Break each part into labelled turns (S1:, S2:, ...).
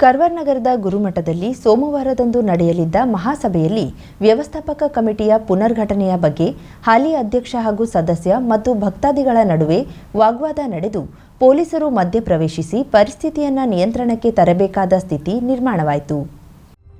S1: ಕರ್ವಾರ್ ನಗರದ ಗುರುಮಠದಲ್ಲಿ ಸೋಮವಾರದಂದು ನಡೆಯಲಿದ್ದ ಮಹಾಸಭೆಯಲ್ಲಿ ವ್ಯವಸ್ಥಾಪಕ ಕಮಿಟಿಯ ಪುನರ್ಘಟನೆಯ ಬಗ್ಗೆ ಹಾಲಿ ಅಧ್ಯಕ್ಷ ಹಾಗೂ ಸದಸ್ಯ ಮತ್ತು ಭಕ್ತಾದಿಗಳ ನಡುವೆ ವಾಗ್ವಾದ ನಡೆದು ಪೊಲೀಸರು ಮಧ್ಯಪ್ರವೇಶಿಸಿ ಪರಿಸ್ಥಿತಿಯನ್ನ ನಿಯಂತ್ರಣಕ್ಕೆ ತರಬೇಕಾದ ಸ್ಥಿತಿ ನಿರ್ಮಾಣವಾಯಿತು.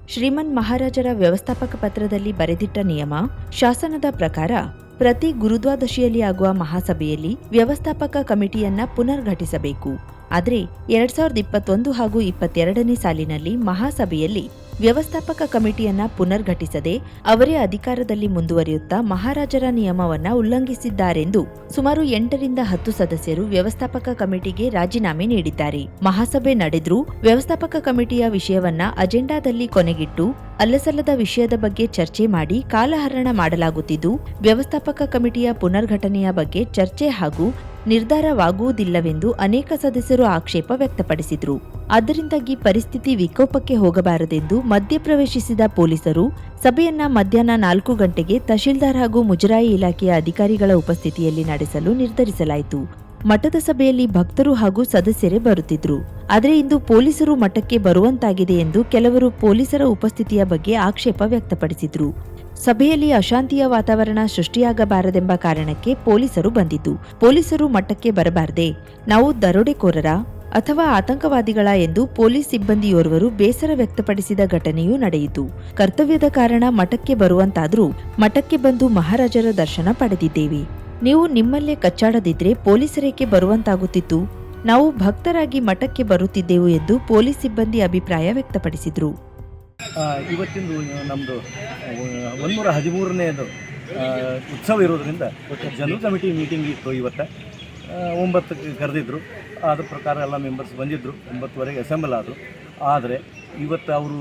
S1: ಶ್ರೀಮನ್ ಮಹಾರಾಜರ ವ್ಯವಸ್ಥಾಪಕ ಪತ್ರದಲ್ಲಿ ಬರೆದಿಟ್ಟ ನಿಯಮ, ಶಾಸನದ ಪ್ರಕಾರ ಪ್ರತಿ ಗುರುದ್ವಾದಶಿಯಲ್ಲಿ ಆಗುವ ಮಹಾಸಭೆಯಲ್ಲಿ ವ್ಯವಸ್ಥಾಪಕ ಕಮಿಟಿಯನ್ನ ಪುನರ್ಘಟಿಸಬೇಕು. ಆದರೆ ಎರಡ್ ಸಾವಿರದ ಇಪ್ಪತ್ತೊಂದು ಹಾಗೂ ಇಪ್ಪತ್ತೆರಡನೇ ಸಾಲಿನಲ್ಲಿ ಮಹಾಸಭೆಯಲ್ಲಿ ವ್ಯವಸ್ಥಾಪಕ ಕಮಿಟಿಯನ್ನ ಪುನರ್ಘಟಿಸದೆ ಅವರೇ ಅಧಿಕಾರದಲ್ಲಿ ಮುಂದುವರಿಯುತ್ತಾ ಮಹಾರಾಜರ ನಿಯಮವನ್ನ ಉಲ್ಲಂಘಿಸಿದ್ದಾರೆಂದು ಸುಮಾರು ಎಂಟರಿಂದ ಹತ್ತು ಸದಸ್ಯರು ವ್ಯವಸ್ಥಾಪಕ ಕಮಿಟಿಗೆ ರಾಜೀನಾಮೆ ನೀಡಿದ್ದಾರೆ. ಮಹಾಸಭೆ ನಡೆದ್ರೂ ವ್ಯವಸ್ಥಾಪಕ ಕಮಿಟಿಯ ವಿಷಯವನ್ನ ಅಜೆಂಡಾದಲ್ಲಿ ಕೊನೆಗಿಟ್ಟು ಅಲ್ಲಸಲ್ಲದ ವಿಷಯದ ಬಗ್ಗೆ ಚರ್ಚೆ ಮಾಡಿ ಕಾಲಹರಣ ಮಾಡಲಾಗುತ್ತಿದ್ದು, ವ್ಯವಸ್ಥಾಪಕ ಕಮಿಟಿಯ ಪುನರ್ಘಟನೆಯ ಬಗ್ಗೆ ಚರ್ಚೆ ಹಾಗೂ ನಿರ್ಧಾರವಾಗುವುದಿಲ್ಲವೆಂದು ಅನೇಕ ಸದಸ್ಯರು ಆಕ್ಷೇಪ ವ್ಯಕ್ತಪಡಿಸಿದರು. ಅದರಿಂದಾಗಿ ಪರಿಸ್ಥಿತಿ ವಿಕೋಪಕ್ಕೆ ಹೋಗಬಾರದೆಂದು ಮಧ್ಯಪ್ರವೇಶಿಸಿದ ಪೊಲೀಸರು ಸಭೆಯನ್ನ ಮಧ್ಯಾಹ್ನ ನಾಲ್ಕು ಗಂಟೆಗೆ ತಹಶೀಲ್ದಾರ್ ಹಾಗೂ ಮುಜರಾಯಿ ಇಲಾಖೆಯ ಅಧಿಕಾರಿಗಳ ಉಪಸ್ಥಿತಿಯಲ್ಲಿ ನಡೆಸಲು ನಿರ್ಧರಿಸಲಾಯಿತು. ಮಠದ ಸಭೆಯಲ್ಲಿ ಭಕ್ತರು ಹಾಗೂ ಸದಸ್ಯರೇ ಬರುತ್ತಿದ್ರು. ಆದರೆ ಇಂದು ಪೊಲೀಸರು ಮಠಕ್ಕೆ ಬರುವಂತಾಗಿದೆ ಎಂದು ಕೆಲವರು ಪೊಲೀಸರ ಉಪಸ್ಥಿತಿಯ ಬಗ್ಗೆ ಆಕ್ಷೇಪ ವ್ಯಕ್ತಪಡಿಸಿದ್ರು. ಸಭೆಯಲ್ಲಿ ಅಶಾಂತಿಯ ವಾತಾವರಣ ಸೃಷ್ಟಿಯಾಗಬಾರದೆಂಬ ಕಾರಣಕ್ಕೆ ಪೊಲೀಸರು ಬಂದಿದ್ದು, ಪೊಲೀಸರು ಮಟ್ಟಕ್ಕೆ ಬರಬಾರದೆ, ನಾವು ದರೋಡೆಕೋರರ ಅಥವಾ ಆತಂಕವಾದಿಗಳ ಎಂದು ಪೊಲೀಸ್ ಸಿಬ್ಬಂದಿಯೋರ್ವರು ಬೇಸರ ವ್ಯಕ್ತಪಡಿಸಿದ ಘಟನೆಯೂ ನಡೆಯಿತು. ಕರ್ತವ್ಯದ ಕಾರಣ ಮಠಕ್ಕೆ ಬರುವಂತಾದ್ರೂ ಮಠಕ್ಕೆ ಬಂದು ಮಹಾರಾಜರ ದರ್ಶನ ಪಡೆದಿದ್ದೇವೆ. ನೀವು ನಿಮ್ಮಲ್ಲೇ ಕಚ್ಚಾಡದಿದ್ರೆ ಪೊಲೀಸರೇಕೆ ಬರುವಂತಾಗುತ್ತಿತ್ತು. ನಾವು ಭಕ್ತರಾಗಿ ಮಠಕ್ಕೆ ಬರುತ್ತಿದ್ದೆವು ಎಂದು ಪೊಲೀಸ್ ಸಿಬ್ಬಂದಿ ಅಭಿಪ್ರಾಯ ವ್ಯಕ್ತಪಡಿಸಿದ್ರು.
S2: ಇವತ್ತಿಂದು ನಮ್ಮದು ಒಂದೂರ ಹದಿಮೂರನೇದು ಉತ್ಸವ ಇರೋದರಿಂದ ಜನರಲ್ ಕಮಿಟಿ ಮೀಟಿಂಗ್ ಇತ್ತು ಇವತ್ತು. ಒಂಬತ್ತು ಕರೆದಿದ್ರು. ಅದ್ರ ಪ್ರಕಾರ ಎಲ್ಲ ಮೆಂಬರ್ಸ್ ಬಂದಿದ್ದರು ಒಂಬತ್ತುವರೆಗೆ ಅಸೆಂಬಲ್ ಆದರು. ಆದರೆ ಇವತ್ತು ಅವರು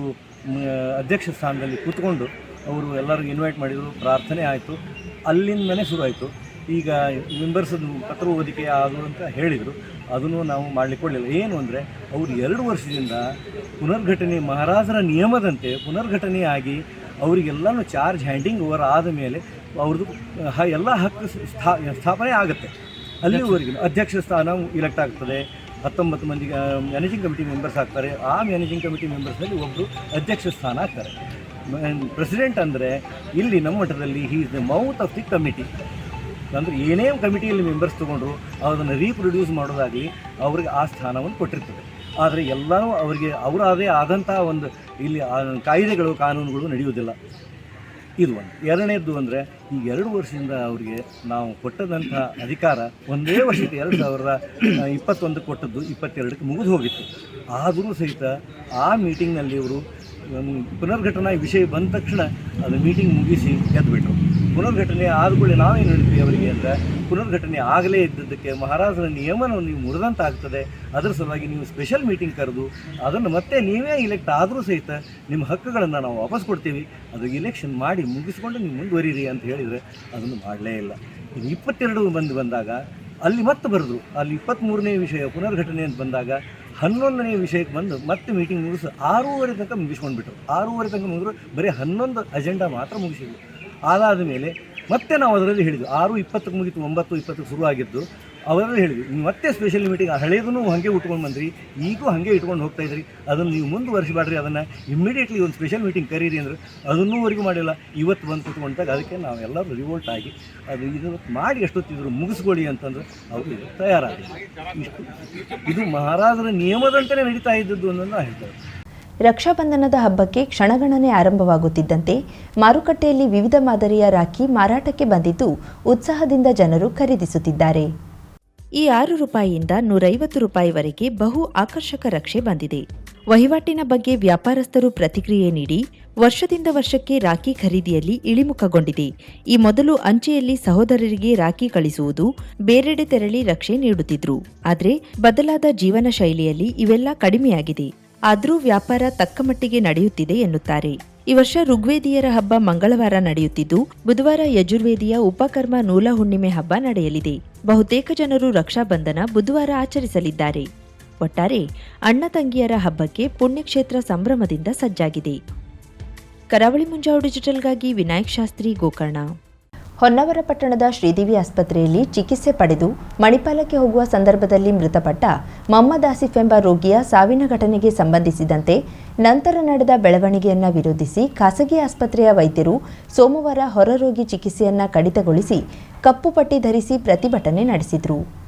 S2: ಅಧ್ಯಕ್ಷ ಸ್ಥಾನದಲ್ಲಿ ಕೂತ್ಕೊಂಡು ಅವರು ಎಲ್ಲರಿಗೂ ಇನ್ವೈಟ್ ಮಾಡಿದರು. ಪ್ರಾರ್ಥನೆ ಆಯಿತು. ಅಲ್ಲಿಂದನೇ ಶುರು ಆಯಿತು. ಈಗ ಮೆಂಬರ್ಸ್ ಪತ್ರ ಓದಿಕೆ ಅದು ಅಂತ ಹೇಳಿದರು. ಅದನ್ನು ನಾವು ಮಾಡಲಿಕ್ಕೆ ಕೊಡಲಿಲ್ಲ ಏನು ಅಂದರೆ, ಅವರು ಎರಡು ವರ್ಷದಿಂದ ಪುನರ್ಘಟನೆ ಮಹಾರಾಜರ ನಿಯಮದಂತೆ ಪುನರ್ಘಟನೆ ಆಗಿ ಅವರಿಗೆಲ್ಲನೂ ಚಾರ್ಜ್ ಹ್ಯಾಂಡಿಂಗ್ ಓವರ್ ಆದ ಮೇಲೆ ಅವ್ರದ್ದು, ಹ, ಎಲ್ಲ ಹಕ್ಕು ಸ್ಥಾ, ಸ್ಥಾಪನೆ ಆಗುತ್ತೆ. ಅಲ್ಲಿವರೆಗೆ ಅಧ್ಯಕ್ಷ ಸ್ಥಾನ ಇಲೆಕ್ಟ್ ಆಗ್ತದೆ. ಹತ್ತೊಂಬತ್ತು ಮಂದಿ ಮ್ಯಾನೇಜಿಂಗ್ ಕಮಿಟಿ ಮೆಂಬರ್ಸ್ ಆಗ್ತಾರೆ. ಆ ಮ್ಯಾನೇಜಿಂಗ್ ಕಮಿಟಿ ಮೆಂಬರ್ಸಲ್ಲಿ ಒಬ್ಬರು ಅಧ್ಯಕ್ಷ ಸ್ಥಾನ ಆಗ್ತಾರೆ. ಪ್ರೆಸಿಡೆಂಟ್ ಅಂದರೆ, ಇಲ್ಲಿ ನಮ್ಮ ಮಠದಲ್ಲಿ he is the mouth of the committee ಅಂದರೆ ಏನೇ ಕಮಿಟಿಯಲ್ಲಿ ಮೆಂಬರ್ಸ್ ತೊಗೊಂಡ್ರು ಅದನ್ನು ರೀಪ್ರೊಡ್ಯೂಸ್ ಮಾಡೋದಾಗಲಿ ಅವ್ರಿಗೆ ಆ ಸ್ಥಾನವನ್ನು ಕೊಟ್ಟಿರ್ತದೆ. ಆದರೆ ಎಲ್ಲರೂ ಅವರಿಗೆ ಅವರದೇ ಆದಂತಹ ಒಂದು ಇಲ್ಲಿ ಕಾಯ್ದೆಗಳು, ಕಾನೂನುಗಳು ನಡೆಯುವುದಿಲ್ಲ. ಇದು ಒಂದು. ಎರಡನೇದ್ದು ಅಂದರೆ, ಈ ಎರಡು ವರ್ಷದಿಂದ ಅವರಿಗೆ ನಾವು ಕೊಟ್ಟದಂಥ ಅಧಿಕಾರ ಒಂದೇ ವರ್ಷಕ್ಕೆ ಎರಡು ಸಾವಿರದ ಇಪ್ಪತ್ತೊಂದು ಕೊಟ್ಟದ್ದು, ಇಪ್ಪತ್ತೆರಡಕ್ಕೆ ಮುಗಿದು ಹೋಗಿತ್ತು. ಆದರೂ ಸಹಿತ ಆ ಮೀಟಿಂಗ್ನಲ್ಲಿ ಇವರು ಪುನರ್ಘಟನಾ ವಿಷಯ ಬಂದ ತಕ್ಷಣ ಅದು ಮೀಟಿಂಗ್ ಮುಗಿಸಿ ಗೆದ್ದುಬಿಟ್ರು ಪುನರ್ಘಟನೆ ಆದಮೇಲೆ ನಾವೇನು ಹೇಳ್ತೀವಿ ಅವರಿಗೆ ಅಂದರೆ, ಪುನರ್ಘಟನೆ ಆಗಲೇ ಇದ್ದದ್ದಕ್ಕೆ ಮಹಾರಾಜರ ನಿಯಮವನ್ನು ನೀವು ಮುರಿದಂತಾಗ್ತದೆ ಅದರ ಸಲುವಾಗಿ ನೀವು ಸ್ಪೆಷಲ್ ಮೀಟಿಂಗ್ ಕರೆದು ಅದನ್ನು ಮತ್ತೆ ನೀವೇ ಇಲೆಕ್ಟ್ ಆದರೂ ಸಹಿತ ನಿಮ್ಮ ಹಕ್ಕುಗಳನ್ನು ನಾವು ವಾಪಸ್ ಕೊಡ್ತೀವಿ. ಅದು ಇಲೆಕ್ಷನ್ ಮಾಡಿ ಮುಗಿಸ್ಕೊಂಡು ನೀವು ಮುಂದುವರಿರಿ ಅಂತ ಹೇಳಿದರೆ ಅದನ್ನು ಮಾಡಲೇ ಇಲ್ಲ. ಇನ್ನು ಇಪ್ಪತ್ತೆರಡು ಬಂದು ಬಂದಾಗ, ಅಲ್ಲಿ ಮತ್ತೆ ಬರೆದು ಅಲ್ಲಿ ಇಪ್ಪತ್ತ್ಮೂರನೇ ವಿಷಯ ಪುನರ್ಘಟನೆ ಅಂತ ಬಂದಾಗ, ಹನ್ನೊಂದನೇ ವಿಷಯಕ್ಕೆ ಬಂದು ಮತ್ತೆ ಮೀಟಿಂಗ್ ಮುಗಿಸಿ ಆರೂವರೆ ತನಕ ಮುಗಿಸ್ಕೊಂಡ್ಬಿಟ್ರು. ಆರೂವರೆ ತನಕ ಮುಗಿದ್ರು, ಬರೀ ಹನ್ನೊಂದು ಅಜೆಂಡಾ ಮಾತ್ರ ಮುಗಿಸಿದ್ವು ಅದಾದ ಮೇಲೆ ಮತ್ತೆ ನಾವು ಅದರಲ್ಲಿ ಹೇಳಿದ್ವಿ, ಆರು ಇಪ್ಪತ್ತಕ್ಕೆ ಮುಗಿತು, ಒಂಬತ್ತು ಇಪ್ಪತ್ತಕ್ಕೆ ಶುರು ಆಗಿದ್ದು, ಅವರಲ್ಲಿ ಹೇಳಿದ್ವಿ, ನೀವು ಮತ್ತೆ ಸ್ಪೆಷಲ್ ಮೀಟಿಂಗ್ ಹಳೆಯದನ್ನು ಹಾಗೆ ಉಟ್ಕೊಂಡು ಬಂದ್ರಿ, ಈಗೂ ಹಾಗೆ ಇಟ್ಕೊಂಡು ಹೋಗ್ತಾ ಇದ್ರಿ, ಅದನ್ನು ನೀವು ಮುಂದುವರಿಸಬೇಡ್ರಿ ಅದನ್ನು ಇಮ್ಮಿಡಿಯೇಟ್ಲಿ ಒಂದು ಸ್ಪೆಷಲ್ ಮೀಟಿಂಗ್ ಕರೀರಿ ಅಂದ್ರೆ ಅದನ್ನೂವರೆಗೂ ಮಾಡಿಲ್ಲ, ಇವತ್ತು ಬಂದು ಕೂತ್ಕೊಂಡಾಗ ಅದಕ್ಕೆ ನಾವೆಲ್ಲರೂ ರಿವೋಲ್ಟ್ ಆಗಿ ಅದು ಇದು ಮಾಡಿ ಎಷ್ಟೊತ್ತಿದ್ರು ಮುಗಿಸ್ಕೊಳ್ಳಿ ಅಂತಂದ್ರೆ ಅವರು ತಯಾರಾಗಿ ಇಷ್ಟು. ಇದು ಮಹಾರಾಜರ ನಿಯಮದಂತೆಯೇ ನಡೀತಾ ಇದ್ದದ್ದು ಅನ್ನೋದನ್ನ ಹೇಳ್ತಾರೆ.
S1: ರಕ್ಷಾಬಂಧನದ ಹಬ್ಬಕ್ಕೆ ಕ್ಷಣಗಣನೆ ಆರಂಭವಾಗುತ್ತಿದ್ದಂತೆ ಮಾರುಕಟ್ಟೆಯಲ್ಲಿ ವಿವಿಧ ಮಾದರಿಯ ರಾಖಿ ಮಾರಾಟಕ್ಕೆ ಬಂದಿದ್ದು ಉತ್ಸಾಹದಿಂದ ಜನರು ಖರೀದಿಸುತ್ತಿದ್ದಾರೆ. ಈ ಆರು ರೂಪಾಯಿಯಿಂದ ನೂರೈವತ್ತು ರೂಪಾಯಿವರೆಗೆ ಬಹು ಆಕರ್ಷಕ ರಕ್ಷೆ ಬಂದಿದೆ. ವಹಿವಾಟಿನ ಬಗ್ಗೆ ವ್ಯಾಪಾರಸ್ಥರು ಪ್ರತಿಕ್ರಿಯೆ ನೀಡಿ ವರ್ಷದಿಂದ ವರ್ಷಕ್ಕೆ ರಾಖಿ ಖರೀದಿಯಲ್ಲಿ ಇಳಿಮುಖಗೊಂಡಿದೆ. ಈ ಮೊದಲು ಅಂಚೆಯಲ್ಲಿ ಸಹೋದರರಿಗೆ ರಾಖಿ ಕಳಿಸುವುದು ಬೇರೆಡೆ ತೆರಳಿ ರಕ್ಷೆ ನೀಡುತ್ತಿದ್ರು. ಆದರೆ ಬದಲಾದ ಜೀವನ ಶೈಲಿಯಲ್ಲಿ ಇವೆಲ್ಲ ಕಡಿಮೆಯಾಗಿದೆ. ಆದರೂ ವ್ಯಾಪಾರ ತಕ್ಕಮಟ್ಟಿಗೆ ನಡೆಯುತ್ತಿದೆ ಎನ್ನುತ್ತಾರೆ. ಈ ವರ್ಷ ಋಗ್ವೇದಿಯರ ಹಬ್ಬ ಮಂಗಳವಾರ ನಡೆಯುತ್ತಿದ್ದು, ಬುಧವಾರ ಯಜುರ್ವೇದಿಯ ಉಪಕರ್ಮ ನೂಲ ಹುಣ್ಣಿಮೆ ಹಬ್ಬ ನಡೆಯಲಿದೆ. ಬಹುತೇಕ ಜನರು ರಕ್ಷಾಬಂಧನ ಬುಧವಾರ ಆಚರಿಸಲಿದ್ದಾರೆ. ಒಟ್ಟಾರೆ, ಅಣ್ಣ ತಂಗಿಯರ ಹಬ್ಬಕ್ಕೆ ಪುಣ್ಯಕ್ಷೇತ್ರ ಸಂಭ್ರಮದಿಂದ ಸಜ್ಜಾಗಿದೆ. ಕರಾವಳಿ ಮುಂಜಾವು ಡಿಜಿಟಲ್ಗಾಗಿ ವಿನಾಯಕ್ ಶಾಸ್ತ್ರಿ ಗೋಕರ್ಣ. ಹೊನ್ನಾವರ ಪಟ್ಟಣದ ಶ್ರೀದೇವಿ ಆಸ್ಪತ್ರೆಯಲ್ಲಿ ಚಿಕಿತ್ಸೆ ಪಡೆದು ಮಣಿಪಾಲಕ್ಕೆ ಹೋಗುವ ಸಂದರ್ಭದಲ್ಲಿ ಮೃತಪಟ್ಟ ಮಮ್ಮದಾಸಿಫ್ ಆಸಿಫ್ ಎಂಬ ರೋಗಿಯ ಸಾವಿನ ಘಟನೆಗೆ ಸಂಬಂಧಿಸಿದಂತೆ ನಂತರ ನಡೆದ ಬೆಳವಣಿಗೆಯನ್ನು ವಿರೋಧಿಸಿ ಖಾಸಗಿ ಆಸ್ಪತ್ರೆಯ ವೈದ್ಯರು ಸೋಮವಾರ ಹೊರರೋಗಿ ಚಿಕಿತ್ಸೆಯನ್ನ ಕಡಿತಗೊಳಿಸಿ ಕಪ್ಪು ಪಟ್ಟಿ ಧರಿಸಿ ಪ್ರತಿಭಟನೆ ನಡೆಸಿದರು.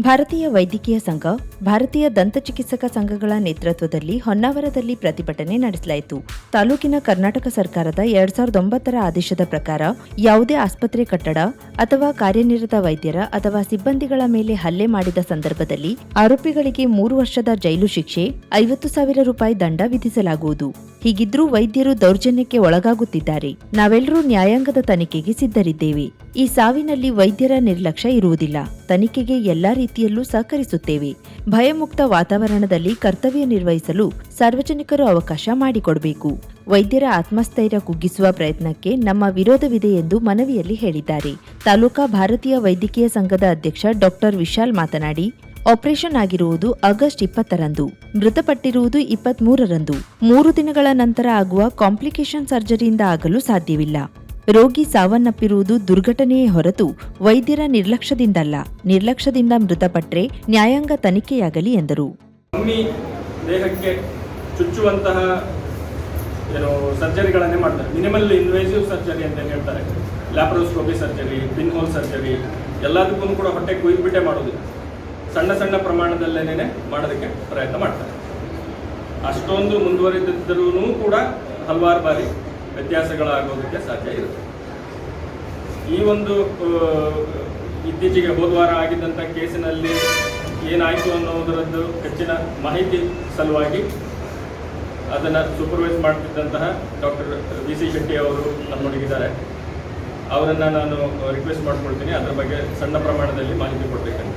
S1: ಭಾರತೀಯ ವೈದ್ಯಕೀಯ ಸಂಘ, ಭಾರತೀಯ ದಂತ ಚಿಕಿತ್ಸಕ ಸಂಘಗಳ ನೇತೃತ್ವದಲ್ಲಿ ಹೊನ್ನಾವರದಲ್ಲಿ ಪ್ರತಿಭಟನೆ ನಡೆಸಲಾಯಿತು. ತಾಲೂಕಿನ ಕರ್ನಾಟಕ ಸರ್ಕಾರದ ಎರಡ್ ಸಾವಿರದ ಒಂಬತ್ತರ ಆದೇಶದ ಪ್ರಕಾರ ಯಾವುದೇ ಆಸ್ಪತ್ರೆ ಕಟ್ಟಡ ಅಥವಾ ಕಾರ್ಯನಿರತ ವೈದ್ಯರ ಅಥವಾ ಸಿಬ್ಬಂದಿಗಳ ಮೇಲೆ ಹಲ್ಲೆ ಮಾಡಿದ ಸಂದರ್ಭದಲ್ಲಿ ಆರೋಪಿಗಳಿಗೆ ಮೂರು ವರ್ಷದ ಜೈಲು ಶಿಕ್ಷೆ, ಐವತ್ತು ಸಾವಿರ ರೂಪಾಯಿ ದಂಡ ವಿಧಿಸಲಾಗುವುದು. ಹೀಗಿದ್ರೂ ವೈದ್ಯರು ದೌರ್ಜನ್ಯಕ್ಕೆ ಒಳಗಾಗುತ್ತಿದ್ದಾರೆ. ನಾವೆಲ್ಲರೂ ನ್ಯಾಯಾಂಗದ ತನಿಖೆಗೆ ಸಿದ್ಧರಿದ್ದೇವೆ. ಈ ಸಾವಿನಲ್ಲಿ ವೈದ್ಯರ ನಿರ್ಲಕ್ಷ್ಯ ಇರುವುದಿಲ್ಲ. ತನಿಖೆಗೆ ಎಲ್ಲಾ ರೀತಿಯಲ್ಲೂ ಸಹಕರಿಸುತ್ತೇವೆ. ಭಯಮುಕ್ತ ವಾತಾವರಣದಲ್ಲಿ ಕರ್ತವ್ಯ ನಿರ್ವಹಿಸಲು ಸಾರ್ವಜನಿಕರು ಅವಕಾಶ ಮಾಡಿಕೊಡಬೇಕು. ವೈದ್ಯರ ಆತ್ಮಸ್ಥೈರ್ಯ ಕುಗ್ಗಿಸುವ ಪ್ರಯತ್ನಕ್ಕೆ ನಮ್ಮ ವಿರೋಧವಿದೆ ಎಂದು ಮನವಿಯಲ್ಲಿ ಹೇಳಿದ್ದಾರೆ. ತಾಲೂಕಾ ಭಾರತೀಯ ವೈದ್ಯಕೀಯ ಸಂಘದ ಅಧ್ಯಕ್ಷ ಡಾಕ್ಟರ್ ವಿಶಾಲ್ ಮಾತನಾಡಿ ಆಪರೇಷನ್ ಆಗಿರುವುದು ಆಗಸ್ಟ್ ಇಪ್ಪತ್ತರಂದು, ಮೃತಪಟ್ಟಿರುವುದು ಇಪ್ಪತ್ಮೂರರಂದು. ಮೂರು ದಿನಗಳ ನಂತರ ಆಗುವ ಕಾಂಪ್ಲಿಕೇಶನ್ ಸರ್ಜರಿಯಿಂದ ಆಗಲು ಸಾಧ್ಯವಿಲ್ಲ. ರೋಗಿ ಸಾವನ್ನಪ್ಪಿರುವುದು ದುರ್ಘಟನೆಯೇ ಹೊರತು ವೈದ್ಯರ ನಿರ್ಲಕ್ಷ್ಯದಿಂದಲ್ಲ. ನಿರ್ಲಕ್ಷ್ಯದಿಂದ ಮೃತಪಟ್ಟರೆ ನ್ಯಾಯಾಂಗ ತನಿಖೆಯಾಗಲಿ ಎಂದರು.
S3: ದೇಹಕ್ಕೆ ಚುಚ್ಚುವಂತಹ ಏನು ಸರ್ಜರಿಗಳನ್ನೇ ಮಾಡ್ತಾರೆ. ಮಿನಿಮಲ್ ಇನ್ವೇಸಿವ್ ಸರ್ಜರಿ ಅಂತ ಹೇಳ್ತಾರೆ. Laparoscopy surgery pin hole surgery ಎಲ್ಲದಕ್ಕೂ ಕೂಡ ಹೊಟ್ಟೆ ಕುಯ್ದುಬಿಟ್ಟೆ ಮಾಡೋದು ಸಣ್ಣ ಸಣ್ಣ ಪ್ರಮಾಣದಲ್ಲೇನೆ ಮಾಡೋದಕ್ಕೆ ಪ್ರಯತ್ನ ಮಾಡ್ತಾರೆ. ಅಷ್ಟೊಂದು ಮುಂದುವರೆದಿದ್ದರೂ ಕೂಡ ಹಲವಾರು ಬಾರಿ ವ್ಯತ್ಯಾಸಗಳಾಗೋದಕ್ಕೆ ಸಾಧ್ಯ ಇರುತ್ತೆ. ಈ ಒಂದು ಇತ್ತೀಚೆಗೆ ಹೋದ ವಾರ ಆಗಿದ್ದಂಥ ಕೇಸಿನಲ್ಲಿ ಏನಾಯಿತು ಅನ್ನೋದರದ್ದು ಹೆಚ್ಚಿನ ಮಾಹಿತಿ ಸಲುವಾಗಿ ಅದನ್ನು ಸೂಪರ್ವೈಸ್ ಮಾಡ್ತಿದ್ದಂತಹ ಡಾಕ್ಟರ್ ವಿ ಸಿ ಶೆಟ್ಟಿ ಅವರು ನಮ್ಮೊಡಗಿದ್ದಾರೆ. ಅವರನ್ನು ನಾನು ರಿಕ್ವೆಸ್ಟ್ ಮಾಡ್ಕೊಳ್ತೀನಿ. ಅದರ ಬಗ್ಗೆ ಸಣ್ಣ ಪ್ರಮಾಣದಲ್ಲಿ ಮಾಹಿತಿ ಕೊಡಬೇಕಂತ.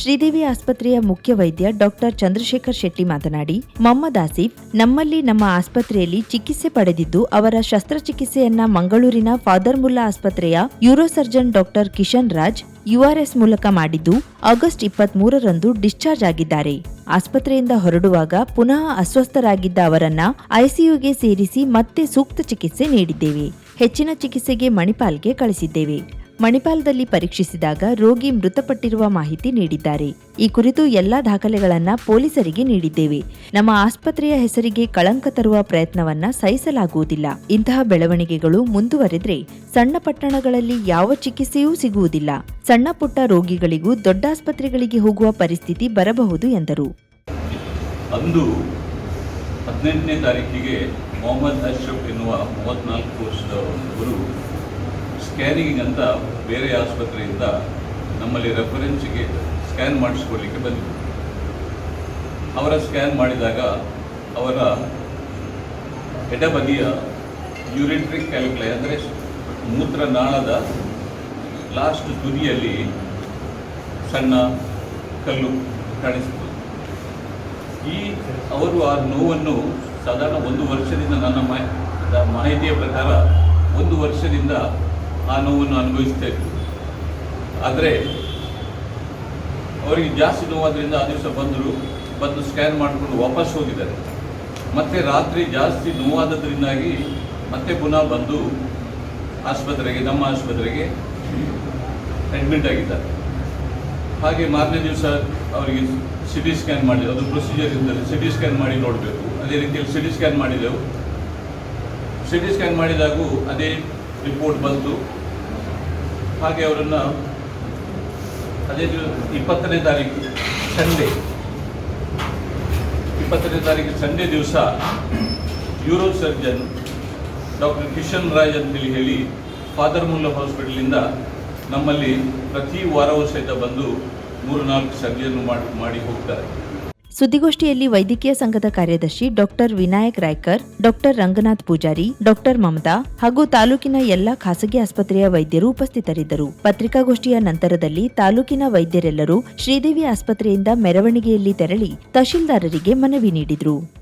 S1: ಶ್ರೀದೇವಿ ಆಸ್ಪತ್ರೆಯ ಮುಖ್ಯ ವೈದ್ಯ ಡಾಕ್ಟರ್ ಚಂದ್ರಶೇಖರ್ ಶೆಟ್ಟಿ ಮಾತನಾಡಿ, ಮೊಹಮ್ಮದ್ ಆಸಿಫ್ ನಮ್ಮಲ್ಲಿ ನಮ್ಮ ಆಸ್ಪತ್ರೆಯಲ್ಲಿ ಚಿಕಿತ್ಸೆ ಪಡೆದಿದ್ದು ಅವರ ಶಸ್ತ್ರಚಿಕಿತ್ಸೆಯನ್ನ ಮಂಗಳೂರಿನ ಫಾದರ್ ಮುಲ್ಲಾ ಆಸ್ಪತ್ರೆಯ uro surgeon doctor Kishan Raj URS ಮೂಲಕ ಮಾಡಿದ್ದು, ಆಗಸ್ಟ್ ಇಪ್ಪತ್ತ್ ಮೂರರಂದು ಡಿಸ್ಚಾರ್ಜ್ ಆಗಿದ್ದಾರೆ. ಆಸ್ಪತ್ರೆಯಿಂದ ಹೊರಡುವಾಗ ಪುನಃ ಅಸ್ವಸ್ಥರಾಗಿದ್ದ ಅವರನ್ನ ಐಸಿಯುಗೆ ಸೇರಿಸಿ ಮತ್ತೆ ಸೂಕ್ತ ಚಿಕಿತ್ಸೆ ನೀಡಿದ್ದೇವೆ. ಹೆಚ್ಚಿನ ಚಿಕಿತ್ಸೆಗೆ ಮಣಿಪಾಲ್ಗೆ ಕಳಿಸಿದ್ದೇವೆ. ಮಣಿಪಾಲದಲ್ಲಿ ಪರೀಕ್ಷಿಸಿದಾಗ ರೋಗಿ ಮೃತಪಟ್ಟಿರುವ ಮಾಹಿತಿ ನೀಡಿದ್ದಾರೆ. ಈ ಕುರಿತು ಎಲ್ಲಾ ದಾಖಲೆಗಳನ್ನ ಪೊಲೀಸರಿಗೆ ನೀಡಿದ್ದೇವೆ. ನಮ್ಮ ಆಸ್ಪತ್ರೆಯ ಹೆಸರಿಗೆ ಕಳಂಕ ತರುವ ಪ್ರಯತ್ನವನ್ನ ಸಹಿಸಲಾಗುವುದಿಲ್ಲ. ಇಂತಹ ಬೆಳವಣಿಗೆಗಳು ಮುಂದುವರೆದ್ರೆ ಸಣ್ಣ ಪಟ್ಟಣಗಳಲ್ಲಿ ಯಾವ ಚಿಕಿತ್ಸೆಯೂ ಸಿಗುವುದಿಲ್ಲ. ಸಣ್ಣ ಪುಟ್ಟ ರೋಗಿಗಳಿಗೂ ದೊಡ್ಡ ಆಸ್ಪತ್ರೆಗಳಿಗೆ ಹೋಗುವ ಪರಿಸ್ಥಿತಿ ಬರಬಹುದು ಎಂದರು.
S4: ಅಂದು ಹದಿನೆಂಟನೇ ತಾರೀಕಿಗೆ ಮೊಹಮ್ಮದ್ ಅಶ್ರಫ್ ಎನ್ನುವ ಮೂವತ್ತ್ನಾಲ್ಕು ವರ್ಷದ ಗುರು ಸ್ಕ್ಯಾನಿಂಗ್ ಅಂತ ಬೇರೆ ಆಸ್ಪತ್ರೆಯಿಂದ ನಮ್ಮಲ್ಲಿ ರೆಫರೆನ್ಸ್ಗೆ ಸ್ಕ್ಯಾನ್ ಮಾಡಿಸ್ಕೊಳ್ಳಿಕ್ಕೆ ಬಂದಿದ್ದರು ಅವರ ಸ್ಕ್ಯಾನ್ ಮಾಡಿದಾಗ ಅವರ ಎಡಬದಿಯ ಯೂರಿಟ್ರಿಕ್ ಕ್ಯಾಲ್ಕುಲೈ ಅಂದರೆ ಮೂತ್ರನಾಳದ ಲಾಸ್ಟ್ ತುದಿಯಲ್ಲಿ ಸಣ್ಣ ಕಲ್ಲು ಕಾಣಿಸಿತು. ಈ ಅವರು ಆ ನೋವನ್ನು ಸಾಧಾರಣ ಒಂದು ವರ್ಷದಿಂದ ನನ್ನ ಮಾಹಿತಿಯ ಪ್ರಕಾರ ಒಂದು ವರ್ಷದಿಂದ ಆ ನೋವನ್ನು ಅನುಭವಿಸ್ತಾ ಇತ್ತು ಆದರೆ, ಅವರಿಗೆ ಜಾಸ್ತಿ ನೋವಾದ್ರಿಂದ ಆ ದಿವಸ ಬಂದರು, ಬಂದು ಸ್ಕ್ಯಾನ್ ಮಾಡಿಕೊಂಡು ವಾಪಸ್ ಹೋಗಿದ್ದಾರೆ. ಮತ್ತೆ ರಾತ್ರಿ ಜಾಸ್ತಿ ನೋವಾದದ್ರಿಂದಾಗಿ ಮತ್ತೆ ಪುನಃ ಬಂದು ಆಸ್ಪತ್ರೆಗೆ, ನಮ್ಮ ಆಸ್ಪತ್ರೆಗೆ ಅಡ್ಮಿಟ್ ಆಗಿದ್ದಾರೆ. ಹಾಗೆ ಮಾರನೇ ದಿವಸ ಅವರಿಗೆ ಸಿ ಟಿ ಸ್ಕ್ಯಾನ್ ಮಾಡಿ ಅದು ಪ್ರೊಸೀಜರ್ ಇದ್ದಲ್ಲಿ ಸಿ ಟಿ ಸ್ಕ್ಯಾನ್ ಮಾಡಿ ನೋಡಬೇಕು. ಅದೇ ರೀತಿಯಲ್ಲಿ ಸಿ ಟಿ ಸ್ಕ್ಯಾನ್ ಮಾಡಿದೆವು. ಸಿ ಟಿ ಸ್ಕ್ಯಾನ್ ಮಾಡಿದಾಗೂ ಅದೇ ರಿಪೋರ್ಟ್ ಬಂತು. ಹಾಗೆ ಅವರನ್ನು ಅದೇ ಇಪ್ಪತ್ತನೇ ತಾರೀಕು ಸಂಡೇ, ಇಪ್ಪತ್ತನೇ ತಾರೀಕು ಸಂಡೇ ದಿವಸ uro surgeon doctor Kishan Raj ಅಂತೇಳಿ ಹೇಳಿ ಫಾದರ್ ಮುಲ್ಲ ಹಾಸ್ಪಿಟಲಿಂದ ನಮ್ಮಲ್ಲಿ ಪ್ರತಿ ವಾರವೂ ಸಹಿತ ಬಂದು ಮೂರು, ನಾಲ್ಕು ಸರ್ಜರಿ ಮಾಡಿ ಮಾಡಿ ಹೋಗ್ತಾರೆ.
S1: ಸುದ್ದಿಗೋಷ್ಠಿಯಲ್ಲಿ ವೈದ್ಯಕೀಯ ಸಂಘದ ಕಾರ್ಯದರ್ಶಿ doctor Vinayak Raikar, doctor Ranganath Pujari, doctor Mamata ಹಾಗೂ ತಾಲೂಕಿನ ಎಲ್ಲಾ ಖಾಸಗಿ ಆಸ್ಪತ್ರೆಯ ವೈದ್ಯರು ಉಪಸ್ಥಿತರಿದ್ದರು. ಪತ್ರಿಕಾಗೋಷ್ಠಿಯ ನಂತರದಲ್ಲಿ ತಾಲೂಕಿನ ವೈದ್ಯರೆಲ್ಲರೂ ಶ್ರೀದೇವಿ ಆಸ್ಪತ್ರೆಯಿಂದ ಮೆರವಣಿಗೆಯಲ್ಲಿ ತೆರಳಿ ತಹಶೀಲ್ದಾರರಿಗೆ ಮನವಿ ನೀಡಿದರು.